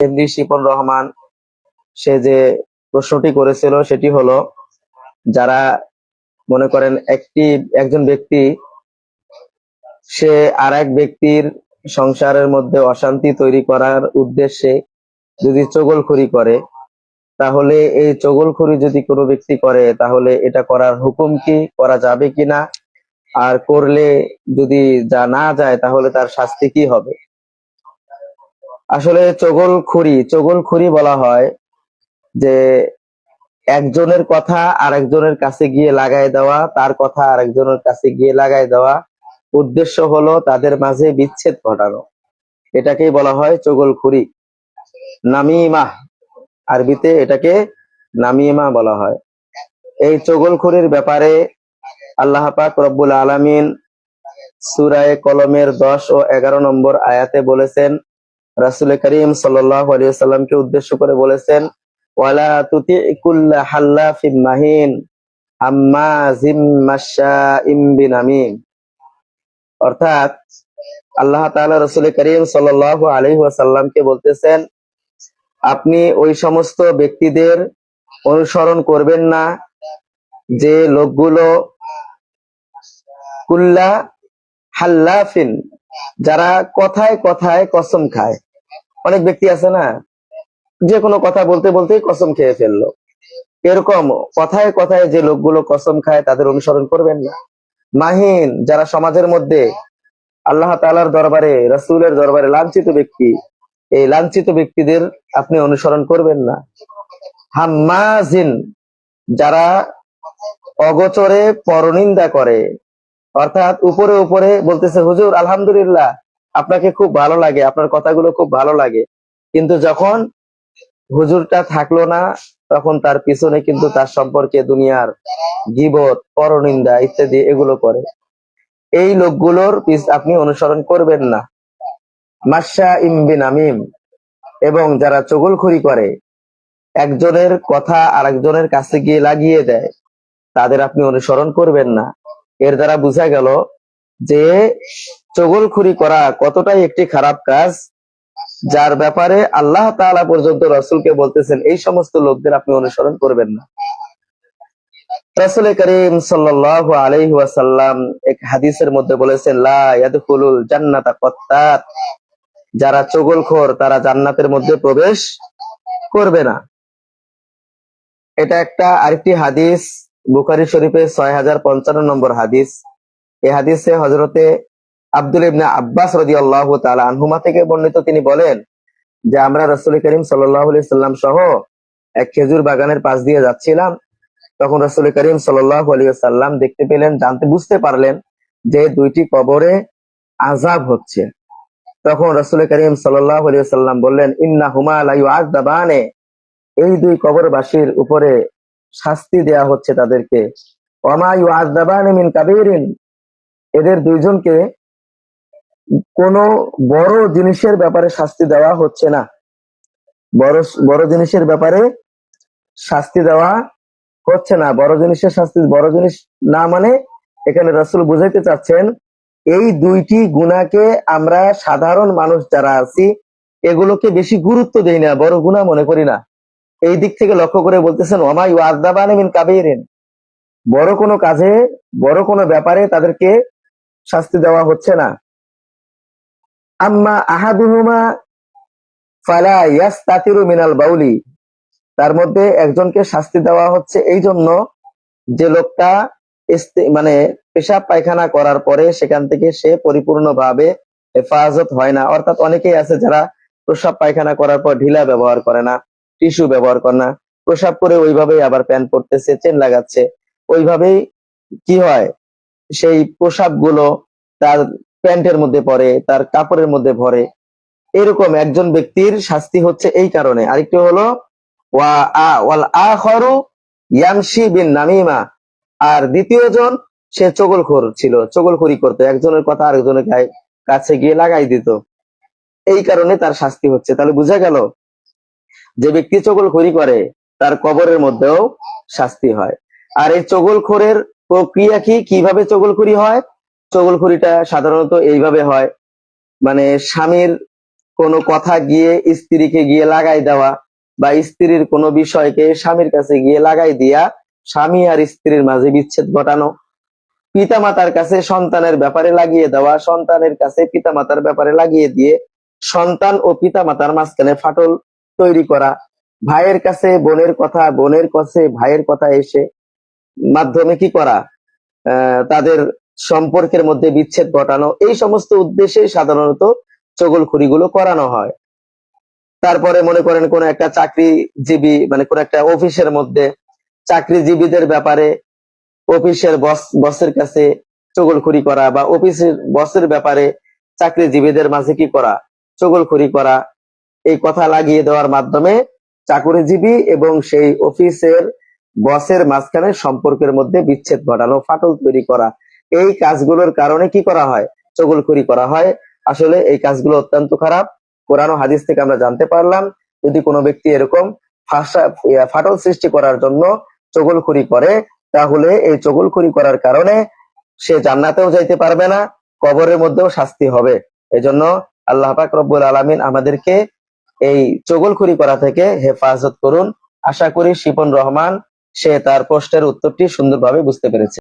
MD Shipon Rahman, সে যে প্রশ্নটি করেছিল সেটি হলো, যারা মনে করেন একটি, একজন ব্যক্তি, সে আর এক ব্যক্তির সংসারের মধ্যে অশান্তি তৈরি করার উদ্দেশ্যে যদি চগলখড়ি করে, তাহলে এই চগলখড়ি যদি কোনো ব্যক্তি করে, তাহলে এটা করার হুকুম কি, করা যাবে কিনা? আর করলে যদি যা না যায়, তাহলে তার শাস্তি কি হবে? আসলে চগলখড়ি চগলখড়ি বলা হয় যে একজনের কথা আরেকজনের কাছে গিয়ে লাগাই দেওয়া, তার কথা আরেকজনের কাছে গিয়ে লাগাই দেওয়া। উদ্দেশ্য হলো তাদের মাঝে বিচ্ছেদ ঘটানো। এটাকেই বলা হয় চগলখড়ি নামিমা, আরবিতে এটাকে নামিমা বলা হয়। এই চগলখড়ির ব্যাপারে আল্লাহ পাক রব্বুল আলামিন সূরায়ে কলমের দশ ও এগারো নম্বর আয়াতে বলেছেন রাসূল করিম সাল্লামকে উদ্দেশ্য করে বলেছেন, ওয়ালা মাহিন, হাম্মাজিম মাশাইম বিনামিম। অর্থাৎ আল্লাহ তাআলা রাসূল করিম সাল্লাল্লাহু বলতেছেন, আপনি ওই সমস্ত ব্যক্তিদের অনুসরণ করবেন না, যে লোকগুলো কুল্লা হাল্লাফিন, যারা কথায় কথায় কসম খায়। অনেক ব্যক্তি আছে না যে কোনো কথা বলতে বলতেই কসম খেয়ে ফেলল। এরকম কথায় কথায় যে লোকগুলো কসম খায় তাদের অনুসরণ করবেন না। মাহিন, যারা সমাজের মধ্যে আল্লাহ তালার দরবারে, রসুলের দরবারে লাঞ্ছিত ব্যক্তি, এই লাঞ্ছিত ব্যক্তিদের আপনি অনুসরণ করবেন না। হাম্মাজিন, যারা অগোচরে পরনিন্দা করে, অর্থাৎ উপরে উপরে বলতেছে, হুজুর, আলহামদুলিল্লাহ আপনাকে খুব ভালো লাগে, আপনার কথাগুলো খুব ভালো লাগে। কিন্তু যখন হুজুরটা থাকল না, তখন তার পিছনে কিন্তু তার সম্পর্কে দুনিয়ার গিবত, পরনিন্দা ইত্যাদি এগুলো করে। এই লোকগুলোর আপনি অনুসরণ করবেন না। মাসা ইমবিন আমিম এবং যারা চগলখড়ি করে, একজনের কথা আরেকজনের কাছে গিয়ে লাগিয়ে দেয়, তাদের আপনি অনুসরণ করবেন না। এর দ্বারা বোঝা গেল যে চগলখড়ি করা কতটাই একটি খারাপ কাজ, যার ব্যাপারে আল্লাহ তাআলা পর্যন্ত রসুলকে বলতেছেন, এই সমস্ত লোকদের আপনি অনুসরণ করবেন না। রাসূল করিম কত্তাত। যারা চগলখোর, তারা জান্নাতের মধ্যে প্রবেশ করবে না। এটা একটা আরেকটি হাদিস, বুখারি শরীফে ছয় নম্বর হাদিস। এই হাদিসে হজরতে আব্দুল ইবনে আব্বাস রাদিয়াল্লাহু তাআলা আনহুমা থেকে বর্ণিত তিনি বলেন যে, আমরা রাসূল করিম সাল্লাম সহ এক খেজুর বাগানের পাশ দিয়ে যাচ্ছিলাম। তখন রাসূল করিম সাল্লাম দেখতে পেলেন, জানতে, বুঝতে পারলেন যে দুইটি কবরে আজাব হচ্ছে। তখন রাসূল করিম সাল্লাম বললেন, ইন্না হুমা লা ইউআযাবানে এই দুই কবরবাসীর উপরে শাস্তি দেয়া হচ্ছে তাদেরকে। ওমা ইউআযাবানে মিন কাবীরিন। এদের দুইজনকে কোন বড় জিনিসের ব্যাপারে শাস্তি দেওয়া হচ্ছে না। বড় বড় জিনিসের ব্যাপারে শাস্তি দেওয়া হচ্ছে না। বড় জিনিসের শাস্তি, বড় জিনিস না মানে এখানে রাসূল বুঝাইতে চাচ্ছেন, এই দুইটি গুণাকে আমরা সাধারণ মানুষ যারা আছি, এগুলোকে বেশি গুরুত্ব দেই না, বড় গুণা মনে করি না। এই দিক থেকে লক্ষ্য করে বলতেছেন ওমাই ওয়াজদাবান বড় কোনো কাজে, বড় কোনো ব্যাপারে তাদেরকে শাস্তি দেওয়া হচ্ছে না। আম্মা আহাদুহুমা ফালা ইয়াস্তাতিরু মিনাল বাউলি। তার মধ্যে একজনকে শাস্তি দেওয়া হচ্ছে এই জন্য যে লোকটা মানে পেশাব পায়খানা করার পরে সেখান থেকে সে পরিপূর্ণভাবে হেফাজত হয় না। অর্থাৎ অনেকেই আছে যারা প্রসাব পায়খানা করার পর ঢিলা ব্যবহার করে না, টিস্যু ব্যবহার করে না। প্রসাব করে ওইভাবেই আবার প্যান্ট পরতেছে, চেন লাগাচ্ছে। ওইভাবেই কি হয়? সেই প্রসাবগুলো তার প্যান্টের মধ্যে পড়ে তার কাপড়ের মধ্যে ভরে এরকম একজন ব্যক্তির শাস্তি হচ্ছে এই কারণে। আরেকটি হলো নামিমা। আর দ্বিতীয় জন সে চগলখোর ছিল। চগলখড়ি করতো। একজনের কথা আরেকজনের গায়ে- কাছে গিয়ে লাগাই দিত। এই কারণে তার শাস্তি হচ্ছে। তাহলে বোঝা গেল, যে ব্যক্তি চগলখড়ি করে, তার কবরের মধ্যেও শাস্তি হয়। আর এই চগলখোরের প্রক্রিয়া কি? কীভাবে চগলখড়ি হয়? চগলখড়িটা সাধারণত এইভাবে হয়। মানে স্বামীর কোনো কথা গিয়ে স্ত্রীকে গিয়ে লাগাই দেওয়া বা স্ত্রীর কোনো বিষয়কে স্বামীর কাছে গিয়ে লাগাই দিয়া স্বামী আর স্ত্রীর মাঝে বিচ্ছেদ ঘটানো। পিতামাতার কাছে সন্তানের ব্যাপারে লাগিয়ে দেওয়া, সন্তানের কাছে পিতামাতার ব্যাপারে লাগিয়ে দিয়ে সন্তান ও পিতামাতার মাঝখানে ফাটল তৈরি করা। ভাইয়ের কাছে বোনের কথা, বোনের কাছে ভাইয়ের কথা এসে মাধ্যমে কি করা? তাদের সম্পর্কের মধ্যে বিচ্ছেদ ঘটানো, এই সমস্ত উদ্দেশ্যে সাধারণত চগলখুরিগুলো করানো হয়। তারপরে মনে করেন কোন একটা চাকরিজীবী মানে কোন একটা অফিসের মধ্যে চাকরিজীবীদের ব্যাপারে অফিসের বস, বসের কাছে চগলখুরি করা বা অফিসের বসের ব্যাপারে চাকরিজীবীদের মাঝে কি করা? চগলখুরি করা, এই কথা লাগিয়ে দেওয়ার মাধ্যমে চাকরিজীবী এবং সেই অফিসের বসের মাঝখানে সম্পর্কের মধ্যে বিচ্ছেদ ঘটানো, ফাটল তৈরি করা। এই কাজগুলোর কারণে কি করা হয়? চগলখুরি করা হয়। আসলে এই কাজগুলো অত্যন্ত খারাপ। কোরআন হাদিস থেকে আমরা জানতে পারলাম, যদি কোনো ব্যক্তি এরকম ফাটল সৃষ্টি করার জন্য চগলখুরি করে, তাহলে এই চগলখুরি করার কারণে সে জান্নাতেও যাইতে পারবে না, কবরের মধ্যেও শাস্তি হবে। এজন্য আল্লাহ পাক রব্বুল আলামিন আমাদেরকে এই চগলখুরি করা থেকে হেফাজত করুন। আশা করি শিপন রহমান সে তার প্রশ্নের উত্তরটি সুন্দরভাবে বুঝতে পেরেছে।